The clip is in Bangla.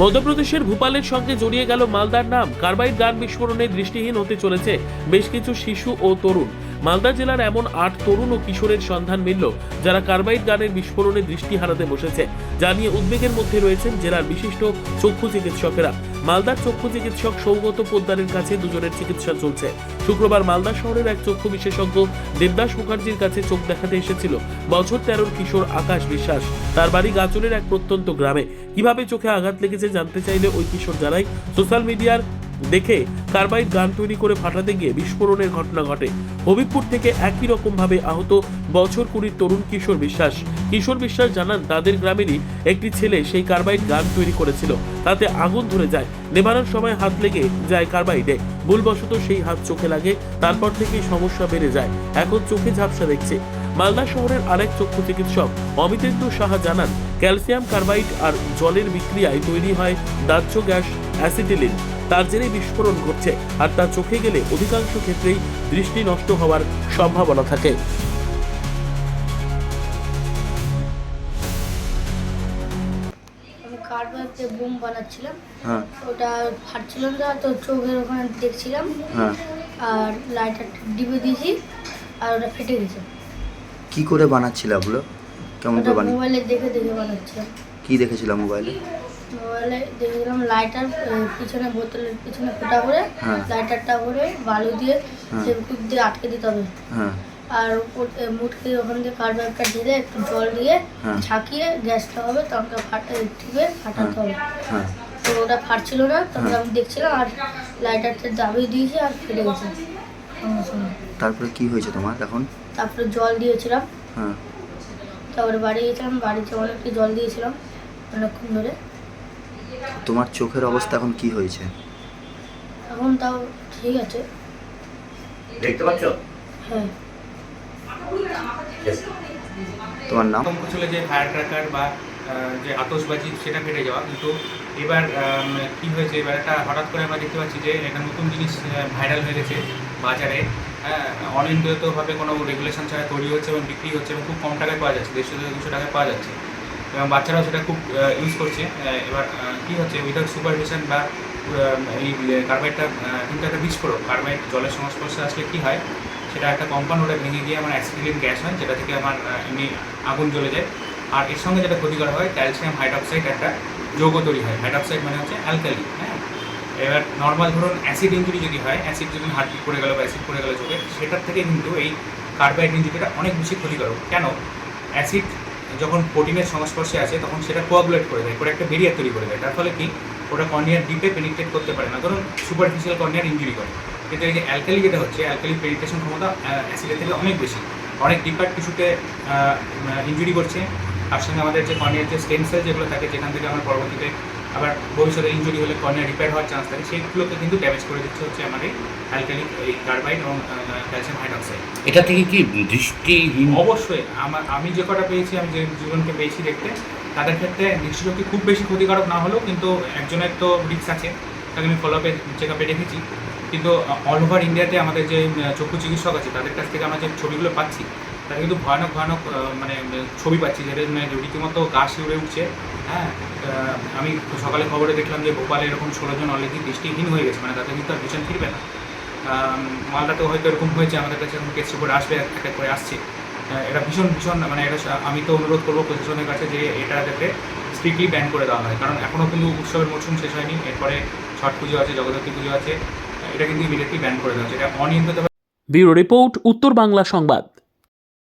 মধ্যপ্রদেশের ভূপালের সঙ্গে জড়িয়ে গেল মালদার নাম। কার্বাইড গান বিস্ফোরণে দৃষ্টিহীন হতে চলেছে বেশ কিছু শিশু ও তরুণ। মালদা জেলার এমন আট তরুণ ও কিশোরের সন্ধান মিলল, যারা কার্বাইড গানের বিস্ফোরণে দৃষ্টি হারাতে বসেছে। যা নিয়ে উদ্বেগের মধ্যে রয়েছেন জেলার বিশিষ্ট চক্ষু চিকিৎসকেরা। মালদার চক্ষু চিকিৎসক সৌগত পোদ্দারের কাছে দুজনের চিকিৎসা চলছে। শুক্রবার মালদা শহরের এক চক্ষু বিশেষজ্ঞ দেবদাস মুখার্জির কাছে চোখ দেখাতে এসেছিল। বছর তেরোর কিশোর আকাশ বিশ্বাস। তার বাড়ি গাজলের এক প্রত্যন্ত গ্রামে। কীভাবে চোখে আঘাত লেগেছে জানতে চাইলে ওই কিশোর জানায়। সোশ্যাল মিডিয়ার দেখে কার্বাইড গান তৈরি করে ফাটাতে গিয়ে বিস্ফোরণের ঘটনা ঘটে। হবিবপুর থেকে একই রকম ভাবে আহত বছর কুড়ির তরুণ কিশোর বিশ্বাস। কিশোর বিশ্বাস জানান, তাদের গ্রামেরই একটি ছেলে সেই কার্বাইড গান তৈরি করেছিল। তাতে আগুন ধরে যায়। নেভানোর সময় হাত লেগে যায় কার্বাইডে ভুলবশত সেই হাত চোখে লাগে, তারপর থেকেই সমস্যা বেড়ে যায়। এখন চোখে ঝাপসা দেখছে। মালদা শহরের আরেক চক্ষু চিকিৎসক অমিতেন্দু সাহা জানান, ক্যালসিয়াম কার্বাইড আর জলের বিক্রিয়ায় তৈরি হয় দাহ্য গ্যাস অ্যাসিটিলিন। তার জেরে বিস্ফোরণ ঘটছে আর তার চোখে গেলে অধিকাংশ ক্ষেত্রেই দৃষ্টি নষ্ট হওয়ার সম্ভাবনা থাকে। আমি কার্বাইতে বোম বানাচ্ছিলাম? হ্যাঁ। ওটা ফাটছিল না তো চোখের ওখানে দেখছিলাম। হ্যাঁ। আর লাইটার ডিবে দিয়েছি আর ওটা ফেটে গেছে। কি করে বানাচ্ছিল ওগুলো? কেমন করে বানিয়ে মোবাইলে দেখে দেখে বানাচ্ছিলাম। কি দেখেছিল মোবাইলে মোবাইলে দেখেছিলাম লাইটার পিছনে বোতলের পিছনে ফুটা করে হ্যাঁ। লাইটারটা করে বালু দিয়ে হ্যাঁ। সেরকম দিয়ে আটকে দিতে হবে। হ্যাঁ। আর মুটকে ওখান দিয়ে কার্বাইডটা ঢেলে একটু জল দিয়ে হ্যাঁ। ঝাঁকিয়ে গ্যাসটা হবে তখন ফাটা ঠিকে ফাটাতে হবে। হ্যাঁ। তো ওটা ফাটছিল না তখন আমি দেখছিলাম আর লাইটারটা দাবিয়ে দিয়েছি আর ফেটে গেছে। তারপরে কি হয়েছে তোমার এখন? তারপরে জল দিয়েছিলাম। হ্যাঁ। তারপরে বাড়ি গেছিলাম বাড়িতে অনেকটা জল দিয়েছিলাম অনেকক্ষণ ধরে। তোমার চোখের অবস্থা এখন কি হয়েছে? এখন তাও ঠিক আছে। দেখতে পাচ্ছ? হ্যাঁ। তোমার নাম? ছিল যে ফায়ার ক্র্যাকার বা আহ, যে আতসবাজি সেটা কেটে যাওয়া। কিন্তু এবার কি হয়েছে? এবার একটা হঠাৎ করে আমরা দেখতে পাচ্ছি যে একটা নতুন জিনিস ভাইরাল হয়ে গেছে বাজারে। হ্যাঁ অনিয়ন্ত্রিতভাবে কোনো রেগুলেশন ছাড়া তৈরি হচ্ছে এবং বিক্রি হচ্ছে এবং খুব কম টাকায় পাওয়া যাচ্ছে। দেড়শো থেকে দুশো টাকায় পাওয়া যাচ্ছে। এবং বাচ্চারাও সেটা খুব ইউজ করছে। এবার কি হচ্ছে উইদাউট সুপারভিশন বা এই কার্বাইডটা কিন্তু একটা বিস্ফোরক কার্বাইড জলের সংস্পর্শে আসলে কী হয়, সেটা একটা কম্পাউন্ড ওটা ভেঙে গিয়ে আমার অ্যাসিডিলিন গ্যাস হয়, যেটা থেকে আমার এমনি আগুন জ্বলে যায়। আর এর সঙ্গে যেটা ক্ষতিকর হয় ক্যালসিয়াম হাইড্রক্সাইড একটা যৌগ তৈরি হয়। হাইড্রক্সাইড মানে হচ্ছে অ্যালকালি হ্যাঁ? এবার নর্মাল ধরুন অ্যাসিড ইঞ্জুরি যদি হয় অ্যাসিড যদি হাত পড়ে গেল বা অ্যাসিড পড়ে গেল চোখে, সেটার থেকে কিন্তু এই কার্বাইড ইঞ্জুরিটা অনেক বেশি ক্ষতিকারক কেন? অ্যাসিড যখন প্রোটিনের সংস্পর্শে আছে তখন সেটা কোয়াগুলেট করে দেয়, করে একটা বেরিয়ার তৈরি করে দেয়। তার ফলে কি? ওটা কর্নিয়ার ডিপে পেনিট্রেট করতে পারে না। ধরুন সুপারফিশিয়াল কর্নিয়ার ইঞ্জুরি করে। কিন্তু এই যে অ্যালকালি যেটা হচ্ছে অ্যালকালি পেনিট্রেশন ক্ষমতা অ্যাসিডের থেকে অনেক বেশি। অনেক ডিপার টিস্যুতে ইঞ্জুরি করছে। তার সঙ্গে আমাদের যে কর্নিয়ার যে স্টেম সেল যেগুলো থাকে, যেখান থেকে আমরা পরবর্তীতে আবার ভবিষ্যতে ইঞ্জুরি হলে কর্নিয়া রিপেয়ার হওয়ার চান্স থাকে সেইগুলোকে কিন্তু ড্যামেজ করে দিচ্ছে হচ্ছে আমাদের অ্যালকালি এই কার্বাইড এবং ক্যালসিয়াম হাইড্রক্সাইড এটা থেকে কি দৃষ্টিহীন? অবশ্যই আমার আমি যে কটা পেয়েছি আমি যে জীবনকে পেয়েছি দেখতে তাদের ক্ষেত্রে দৃষ্টিশক্তি খুব বেশি ক্ষতিকারক না হলেও কিন্তু একজনের তো রিক্স আছে তাকে আমি ফলো আপে চেক আপে রেখেছি কিন্তু অল ওভার ইন্ডিয়াতে আমাদের যে চক্ষু চিকিৎসক আছে তাদের কাছ থেকে আমরা যে ছবিগুলো পাচ্ছি তারা কিন্তু ভয়ানক ভয়ানক মানে ছবি পাচ্ছি যেটা মানে রীতিমতো গা শিউরে উঠছে হ্যাঁ? আমি সকালে খবরে দেখলাম যে ভোপালে এরকম ষোলো জন অলরেডি দৃষ্টিহীন হয়ে গেছে মানে তাদের কিন্তু আর ভিশন ফিরবে না। আম, মালদাতেও হয়তো এরকম হয়েছে আমাদের কাছে এখন কেস রিপোর্ট আসবে এক এক করে আসছে। এটা ভীষণ ভীষণ মানে এটা আমি তো অনুরোধ করব প্রশাসনের কাছে যে এটা যাতে স্ট্রিক্টলি ব্যান করে দেওয়া হয় কারণ এখনও কিন্তু উৎসবের মরশুম শেষ হয়নি এরপরে ছট পুজো আছে জগদ্ধাত্রী পুজো আছে এটা কিন্তু ইমিডিয়েটলি ব্যান করে দেওয়া হচ্ছে এটা অনিয়ন্ত্রিত ব্যুরো রিপোর্ট উত্তর বাংলা সংবাদ।